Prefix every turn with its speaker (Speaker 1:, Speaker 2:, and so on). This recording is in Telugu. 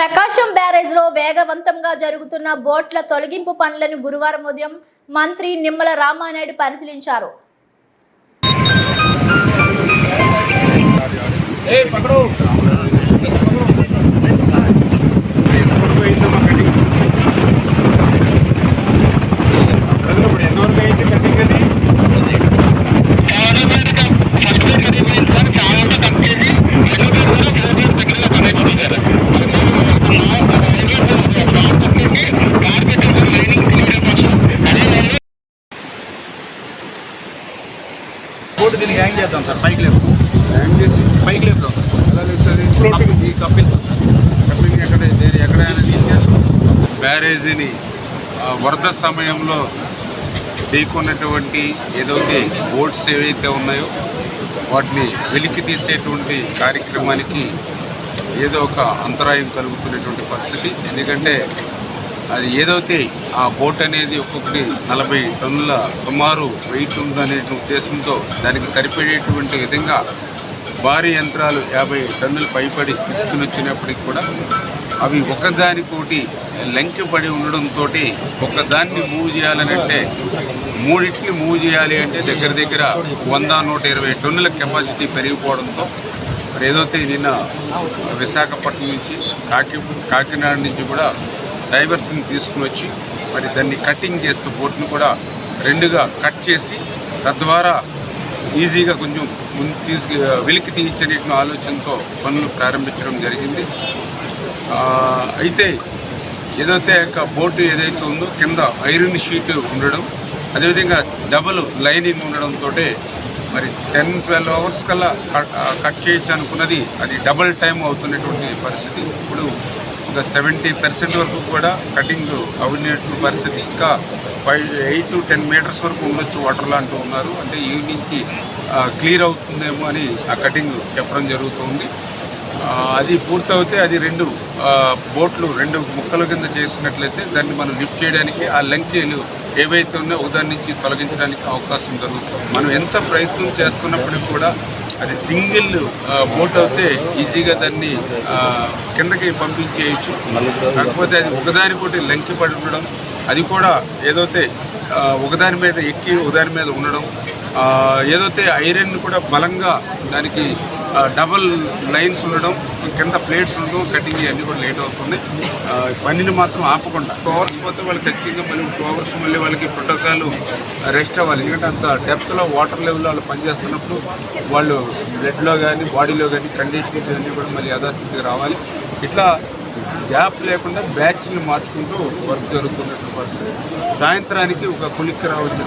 Speaker 1: ప్రకాశం బ్యారేజ్లో వేగవంతంగా జరుగుతున్న బోట్ల తొలగింపు పనులను గురువారం ఉదయం మంత్రి నిమ్మల రామానాయుడు పరిశీలించారు.
Speaker 2: బోర్డు దీనికి హ్యాంగ్ చేద్దాం సార్. పైకి లేదు
Speaker 3: హ్యాంగ్ చేసి.
Speaker 2: పైకి లేపుదాం సార్. కప్పిల్- ఈ కప్పిల్
Speaker 3: కంపెనీ ఎక్కడ దేని ఎక్కడైనా తీసుకెళ్తాం బ్యారేజీని వరద సమయంలో ఢీకొన్నటువంటి ఏదైతే బోట్స్ ఏవైతే ఉన్నాయో వాటిని వెలికి తీసేటువంటి కార్యక్రమానికి ఏదో ఒక అంతరాయం కలుగుతున్నటువంటి పరిస్థితి. ఎందుకంటే అది ఏదైతే ఆ బోట్ అనేది ఒక్కొక్కటి నలభై టన్నుల సుమారు వెయిట్ ఉందనే ఉద్దేశంతో దానికి సరిపడేటువంటి విధంగా భారీ యంత్రాలు యాభై టన్నులు పైపడి తీసుకుని వచ్చినప్పటికి కూడా అవి ఒకదానికోటి లంకిపడి ఉండడంతో ఒకదాన్ని మూవ్ చేయాలని అంటే మూడింటిని మూవ్ చేయాలి అంటే దగ్గర దగ్గర వంద నూట ఇరవై టన్నుల కెపాసిటీ పెరిగిపోవడంతో మరి ఏదైతే నిన్న విశాఖపట్నం నుంచి కాకి కాకినాడ నుంచి కూడా డైవర్స్ని తీసుకుని వచ్చి మరి దాన్ని కటింగ్ చేస్తూ బోట్ని కూడా రెండుగా కట్ చేసి తద్వారా ఈజీగా కొంచెం ముందు తీసుకు వెలికి తీయించనే ఆలోచనతో పనులు ప్రారంభించడం జరిగింది. అయితే ఏదైతే యొక్క బోటు ఏదైతే ఉందో కింద ఐరన్ షీట్ ఉండడం అదేవిధంగా డబుల్ లైనింగ్ ఉండడంతో మరి టెన్ ట్వెల్వ్ అవర్స్ కల్లా కట్ కట్ చేయొచ్చు అనుకున్నది అది డబుల్ టైం అవుతున్నటువంటి పరిస్థితి. ఇప్పుడు ఒక సెవెంటీ పర్సెంట్ వరకు కూడా కటింగ్ అవినట్టు పరిస్థితి ఇంకా five eight to ten metres వరకు ఉండొచ్చు వాటర్లో అంటూ ఉన్నారు. అంటే ఈవినింగ్కి క్లియర్ అవుతుందేమో అని ఆ కటింగ్ చెప్పడం జరుగుతుంది. అది పూర్తవుతే అది రెండు బోట్లు రెండు ముక్కల కింద చేసినట్లయితే దాన్ని మనం లిఫ్ట్ చేయడానికి ఆ లంకీలు ఏవైతే ఉన్నాయో ఒకదాని నుంచి తొలగించడానికి అవకాశం జరుగుతుంది. మనం ఎంత ప్రయత్నం చేస్తున్నప్పటికీ కూడా అది సింగిల్ బోట్ అయితే ఈజీగా దాన్ని కిందకి పంపించేయచ్చు. కాకపోతే అది ఒకదానికోటి లంకి పడి ఉండడం అది కూడా ఏదైతే ఒకదాని మీద ఎక్కి ఒకదాని మీద ఉండడం ఏదైతే ఐరన్ కూడా బలంగా దానికి డబల్ లైన్స్ ఉండడం కింద ప్లేట్స్ ఉండడం కటింగ్ అన్నీ కూడా లేట్ అవుతుంది. పనిని మాత్రం ఆపకుండా టూ అవర్స్ పోతే వాళ్ళు ఖచ్చితంగా మళ్ళీ టూ అవర్స్ మళ్ళీ వాళ్ళకి ప్రోటోకాల్ రెస్ట్ అవ్వాలి. ఎందుకంటే అంత డెప్త్లో వాటర్ లెవెల్లో వాళ్ళు పనిచేస్తున్నప్పుడు వాళ్ళు బ్లడ్లో కానీ బాడీలో కానీ కండిషన్స్ అన్నీ కూడా మళ్ళీ యథాస్థితికి రావాలి. ఇట్లా గ్యాప్ లేకుండా బ్యాచ్లు మార్చుకుంటూ వర్క్ జరుగుతున్నటువంటి పరిస్థితి. సాయంత్రానికి ఒక కులిక్కి రావచ్చు.